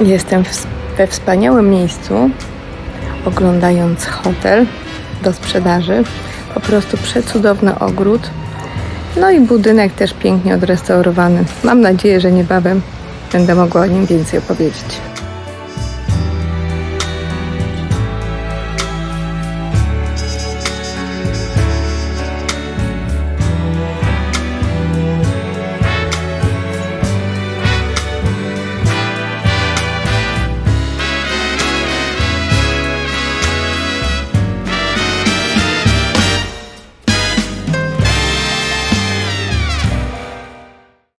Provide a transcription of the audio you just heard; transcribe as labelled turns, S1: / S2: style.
S1: Jestem we wspaniałym miejscu, oglądając hotel do sprzedaży. Po prostu przecudowny ogród. No i budynek też pięknie odrestaurowany. Mam nadzieję, że niebawem będę mogła o nim więcej opowiedzieć.